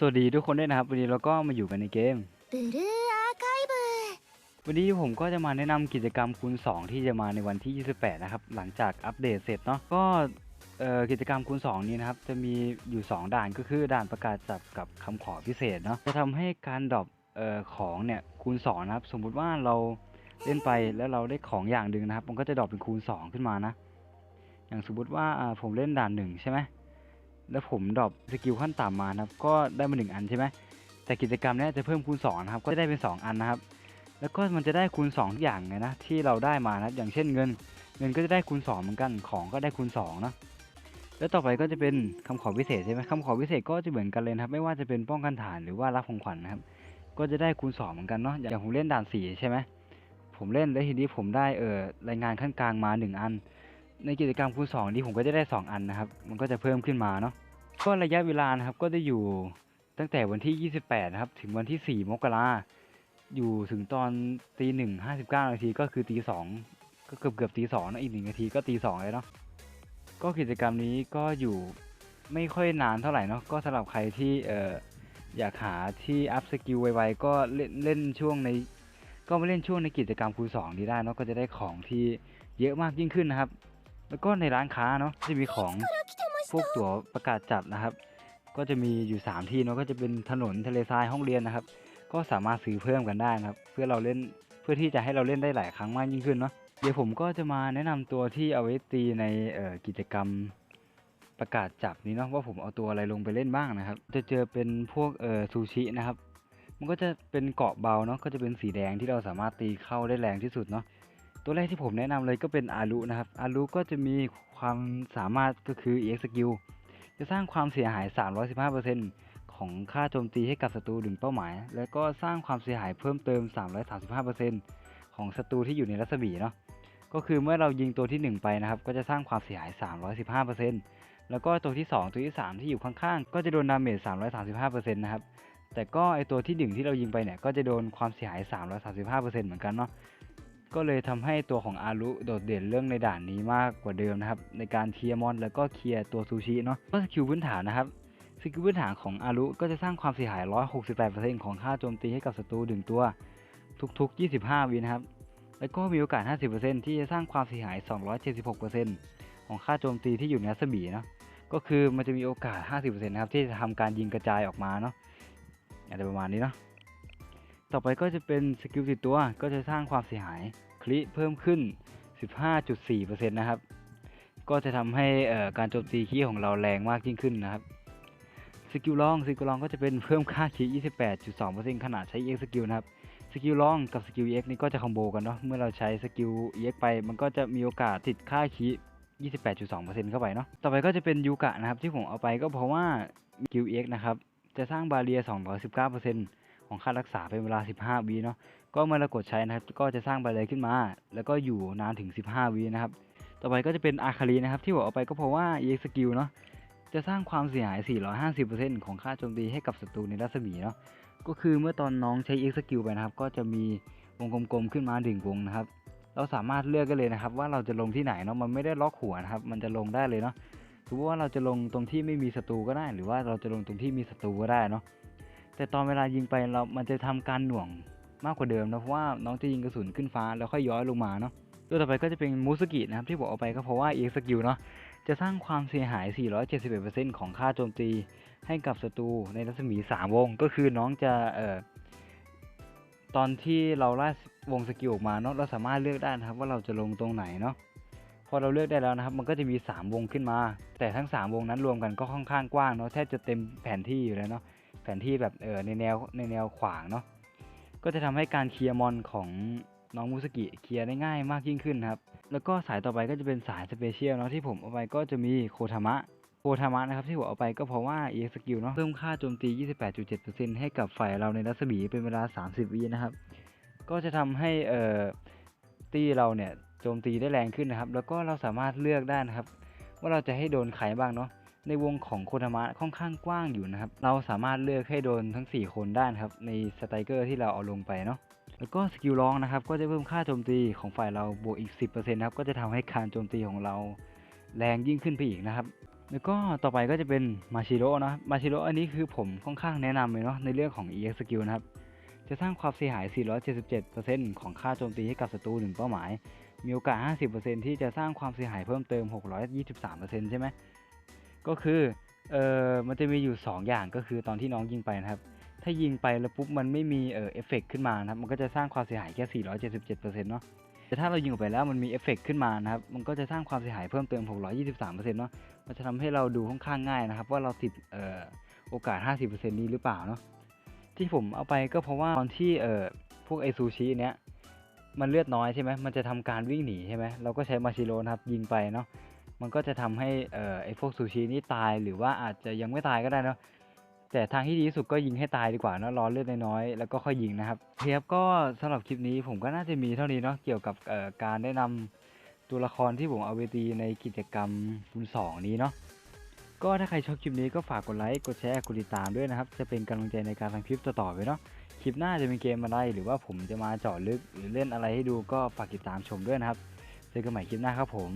สวัสดีทุกคนด้วยนะครับ วันนี้เราก็มาอยู่กันในเกม Blue Archive วันนี้ผมก็จะมาแนะนำกิจกรรมคูณ 2 ที่จะมาในวันที่ 28 นะครับ หลังจากอัปเดตเสร็จเนาะก็กิจกรรมคูณ 2 นี้นะครับ จะมีอยู่ 2 ด่านก็คือด่านประกาศจับกับคำขอพิเศษเนาะจะทำให้การดรอปของเนี่ยคูณ 2 นะครับ สมมุติว่าเราเล่นไปแล้วเราได้ของอย่างหนึ่งนะครับ มันก็จะดรอปเป็นคูณ 2 ขึ้นมานะ อย่างสมมติว่าผมเล่นด่านหนึ่งใช่ไหม แล้วผมดรอปสกิลขั้นต่ำมานะครับ ก็ได้มาหนึ่งอันใช่ไหมแต่กิจกรรมนี้จะเพิ่มคูณ2นะครับ ก็ได้เป็น 2 อันนะครับ แล้วก็มันจะได้คูณ2ทุกอย่างเลยนะ ที่เราได้มานะอย่างเช่นเงิน เงินก็จะได้คูณ2เหมือนกัน ของก็ได้คูณ2เนาะแล้วต่อไปก็จะเป็นคำขอพิเศษใช่ไหมคำขอพิเศษก็จะเหมือนกันเลยครับ ไม่ว่าจะเป็นป้องกันฐานหรือว่ารับของขวัญนะครับ ก็จะได้คูณ2เหมือนกันเนาะ อย่างผมเล่นด่าน4ใช่ไหมผมเล่นแล้วทีนี้ผมได้เออรายงานขั้นกลางมา 1 อัน ในกิจกรรมคูณ2นี้ผมก็จะได้ 2 อันนะครับ มันก็จะเพิ่มขึ้นมาเนาะก็ระยะเวลานะครับก็จะอยู่ตั้งแต่วันที่ 28 นะครับ ถึงวันที่ 4 มกราอยู่ถึงตอนตีหนึ่งห้าสิบเก้านาทีก็คือตีสองก็เกือบเกือบตีสองนะอีกหนึ่งนาทีก็ตีสองเลยเนาะก็กิจกรรมนี้ก็อยู่ไม่ค่อยนานเท่าไหร่เนาะก็สำหรับใครที่เอ่ออยากหาที่อัพสกิลไวๆก็เล่นเล่นช่วงใน ก็มาเล่นช่วงในกิจกรรมคูณสองนี้ได้เนาะก็จะได้ของที่เยอะมากยิ่งขึ้นนะครับ แล้วก็ในร้านค้าเนาะจะมีของพวกตั๋วประกาศจับนะครับ ก็จะมีอยู่ 3 ที่เนาะก็จะเป็นถนนทะเลทรายห้องเรียนนะครับ ก็สามารถซื้อเพิ่มกันได้นะครับ เพื่อเราเล่นเพื่อที่จะให้เราเล่นได้หลายครั้งมากยิ่งขึ้นเนาะเดี๋ยวผมก็จะมาแนะนำตัวที่เอาไว้ตีในกิจกรรมประกาศจับนี้เนาะว่าผมเอาตัวอะไรลงไปเล่นบ้างนะครับ จะเจอเป็นพวกเออซูชินะครับ มันก็จะเป็นเกาะเบาเนาะก็จะเป็นสีแดงที่เราสามารถตีเข้าได้แรงที่สุดเนาะ ตัวแรกที่ผมแนะนำเลยก็เป็นอารุนะครับอารุก็จะมีความสามารถก็คือ EX skill จะสร้างความเสียหาย 315%ของค่าโจมตีให้กับศัตรูถึงเป้าหมาย แล้วก็สร้างความเสียหายเพิ่มเติม 335%ของศัตรูที่อยู่ในรัศมีเนาะก็คือเมื่อเรายิงตัวที่ 1 ไปนะครับ ก็จะสร้างความเสียหาย 315%แล้วก็ตัวที่ 2 ตัวที่ 3 ที่อยู่ข้างๆ ก็จะโดนดาเมจ 335%นะครับ แต่ก็ไอตัวที่ 1 ที่เรายิงไปเนี่ย ก็จะโดนความเสียหาย 335%เหมือนกันเนาะ ก็เลยทำให้ตัวของอารุโดดเด่นเรื่องในด่านนี้มากกว่าเดิมนะครับ ในการเคลียร์มอนแล้วก็เคลียร์ตัวซูชิเนาะก็สกิลพื้นฐานนะครับสกิลพื้นฐานของอารุก็จะสร้างความเสียหาย 168%ของค่าโจมตีให้กับศัตรูหนึ่งตัว ทุกๆ 25 วินะครับ แล้วก็มีโอกาส 50%ที่จะสร้างความเสียหาย 276%ของค่าโจมตีที่อยู่ในรัศมีเนาะก็คือมันจะมีโอกาส 50%นะครับที่จะทำการยิงกระจายออกมาเนาะอะไรประมาณนี้เนาะ ต่อไปก็จะเป็นสกิลติดตัวก็จะสร้างความเสียหายคลิเพิ่มขึ้น 15.4%นะครับ ก็จะทำให้การโจมตีคีของเราแรงมากยิ่งขึ้นนะครับสกิลลองสกิลลองก็จะเป็นเพิ่มค่าคี28.2%ขณะใช้ EX สกิลนะครับสกิลลองกับสกิล EX นี่ก็จะคอมโบกันเนาะเมื่อเราใช้สกิล EX ไป มันก็จะมีโอกาสติดค่าคี28.2%เข้าไปเนาะต่อไปก็จะเป็นยูกะนะครับที่ผมเอาไปก็เพราะว่าสกิล EX นะครับจะสร้างบาเรีย 219% ของค่ารักษาเป็นเวลา 15วิเนาะก็เมื่อเรากดใช้นะครับ ก็จะสร้างบาเรียขึ้นมา แล้วก็อยู่นานถึง 15วินะครับ ต่อไปก็จะเป็นอาคารีนะครับ ที่ผมเอาไปก็เพราะว่า EX สกิลเนาะจะสร้างความเสียหาย 450%ของค่าโจมตีให้กับศัตรูในรัศมีเนาะก็คือเมื่อตอนน้องใช้ EX skill ไปนะครับ ก็จะมีวงกลมๆขึ้นมาถึงวงนะครับ เราสามารถเลือกกันเลยนะครับ ว่าเราจะลงที่ไหนเนาะมันไม่ได้ล็อกหัวนะครับ มันจะลงได้เลยเนาะสมมติว่าเราจะลงตรงที่ไม่มีศัตรูก็ได้ หรือว่าเราจะลงตรงที่มีศัตรูก็ได้เนาะ แต่ตอนเวลายิงไปเรา มันจะทำการหน่วงมากกว่าเดิมนะเพราะว่าน้องจะยิงกระสุนขึ้นฟ้าแล้วค่อยย้อยลงมาเนาะตัวต่อไปก็จะเป็นมูสกินะครับที่ผมเอาไปก็เพราะว่า EX skill เนาะจะสร้างความเสียหาย 471%ของค่าโจมตีให้กับศัตรูในรัศมี 3 วง ก็คือน้องจะเอ่อตอนที่เราไล่วงสกิลออกมาเนาะเราสามารถเลือกได้นะครับว่าเราจะลงตรงไหนเนาะพอเราเลือกได้แล้วนะครับ มันก็จะมี 3 วงขึ้นมา แต่ทั้ง 3 วงนั้นรวมกันก็ค่อนข้างกว้างเนาะแทบจะเต็มแผนที่อยู่แล้วเนาะ ผนที่แบบเออในแนวในแนวขวางเนาะก็จะทำให้การเคลียร์มอนของน้องมูสกิเคลียร์ได้ง่ายมากยิ่งขึ้นครับ แล้วก็สายต่อไปก็จะเป็นสายสเปเชียลเนาะที่ผมเอาไปก็จะมีโคทามะโคทามะนะครับที่ผมเอาไปก็เพราะว่า EX skill เนาะเพิ่มค่าโจมตี 28.7%ให้กับฝ่ายเราในรัศมีเป็นเวลา 30วินะครับ ก็จะทำให้เอ่อตีเราเนี่ยโจมตีได้แรงขึ้นนะครับ แล้วก็เราสามารถเลือกได้นะครับ ว่าเราจะให้โดนใครบ้างเนาะ ในวงของโคทามะค่อนข้างกว้างอยู่นะครับ เราสามารถเลือกให้โดนทั้ง 4 คนได้นะครับ ในสไตรเกอร์ที่เราเอาลงไปเนาะแล้วก็สกิลลองนะครับ ก็จะเพิ่มค่าโจมตีของฝ่ายเราบวกอีก 10%นะครับ ก็จะทำให้การโจมตีของเราแรงยิ่งขึ้นไปอีกนะครับ แล้วก็ต่อไปก็จะเป็นมาชิโร่นะมาชิโร่อันนี้คือผมค่อนข้างแนะนำเลยเนาะในเรื่องของ EX skill นะครับ จะสร้างความเสียหาย 477%ของค่าโจมตีให้กับศัตรูหนึ่งเป้าหมาย มีโอกาส 50%ที่จะสร้างความเสียหายเพิ่มเติม 623%ใช่ไหม ก็คือเออมันจะมีอยู่ 2 อย่างก็คือตอนที่น้องยิงไปนะครับ ถ้ายิงไปแล้วปุ๊บมันไม่มีเออเอฟเฟกขึ้นมานะครับมันก็จะสร้างความเสียหายแค่ 477%เนาะแต่ถ้าเรายิงออกไปแล้วมันมีเอฟเฟกขึ้นมานะครับมันก็จะสร้างความเสียหายเพิ่มเติม 623%เนาะมันจะทำให้เราดูค่อนข้างง่ายนะครับ ว่าเราติดเอ่อโอกาส 50%นี้หรือเปล่าเนาะที่ผมเอาไปก็เพราะว่าตอนที่เอ่อพวกไอซูชิเนี้ยมันเลือดน้อยใช่ไหมมันจะทำการวิ่งหนีใช่ไหมเราก็ใช้มาชิโรนะครับยิงไปเนาะ มันก็จะทำให้เอ่อไอพวกซูชินี่ตายหรือว่าอาจจะยังไม่ตายก็ได้เนาะแต่ทางที่ดีที่สุดก็ยิงให้ตายดีกว่าเนะรอเลือดน้อยๆแล้วก็ค่อยยิงนะครับเคครับก็สำหรับคลิปนี้ผมก็น่าจะมีเท่านี้เนาะเกี่ยวกับเอ่อการแนะนำตัวละครที่ผมเอาไปตีในกิจกรรมคูณสองนี้เนาะก็ถ้าใครชอบคลิปนี้ก็ฝากกดไลค์กดแชร์กดติดตามด้วยนะครับ จะเป็นกำลังใจในการทำคลิปต่อๆไปเนาะคลิปหน้าจะมีเกมอะไร หรือว่าผมจะมาเจาะลึกหรือเล่นอะไรให้ดูก็ฝากติดตามชมด้วยนะครับ เจอกันใหม่คลิปหน้าครับผม